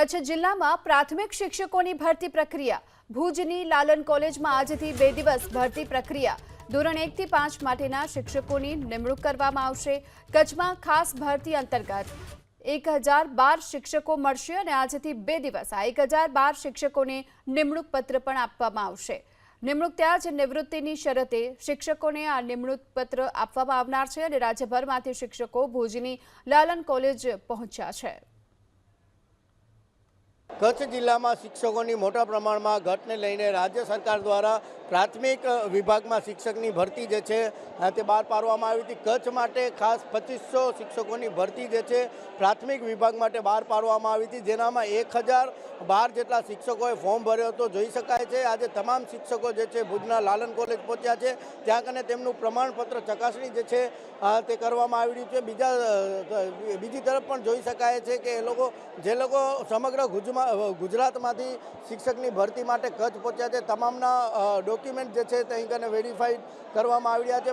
કચ્છ જિલ્લામાં પ્રાથમિક શિક્ષકોની ભરતી પ્રક્રિયા. ભુજની લાલન કોલેજમાં આજથી બે દિવસ ભરતી પ્રક્રિયા. ધોરણ એકથી પાંચ માટેના શિક્ષકોની નિમણૂક કરવામાં આવશે. કચ્છમાં ખાસ ભરતી અંતર્ગત એક હજાર બાર શિક્ષકો મળશે અને આજથી બે દિવસ આ એક હજાર બાર શિક્ષકોને નિમણૂક પત્ર પણ આપવામાં આવશે. નિમણૂક ત્યાં જ નિવૃત્તિની શરતે શિક્ષકોને આ નિમણૂક પત્ર આપવામાં આવનાર છે અને રાજ્યભરમાંથી શિક્ષકો ભુજની લાલન કોલેજ પહોંચ્યા છે. કચ્છ જિલ્લામાં શિક્ષકોની મોટા પ્રમાણમાં ઘટને લઈને રાજ્ય સરકાર દ્વારા પ્રાથમિક વિભાગમાં શિક્ષકની ભરતી જે છે તે બહાર પાડવામાં આવી હતી. કચ્છ માટે ખાસ પચીસો શિક્ષકોની ભરતી જે છે, પ્રાથમિક વિભાગ માટે બહાર પાડવામાં આવી હતી. જેનામાં એક હજાર બાર જેટલા શિક્ષકોએ ફોર્મ ભર્યો હતો. જોઈ શકાય છે, આજે તમામ શિક્ષકો જે છે, ભુજના લાલન કોલેજ પહોંચ્યા છે. ત્યાં કને તેમનું પ્રમાણપત્ર ચકાસણી જે છે તે કરવામાં આવી રહ્યું છે. બીજા બીજી તરફ પણ જોઈ શકાય છે કે એ લોકો, જે લોકો સમગ્ર ગુજમાં ગુજરાતમાંથી શિક્ષકની ભરતી માટે કચ્છ પહોંચ્યા છે. તમામના ડોક્યુમેન્ટ જે છે તે અહીં કને વેરીફાઈડ કરવામાં આવી રહ્યા છે.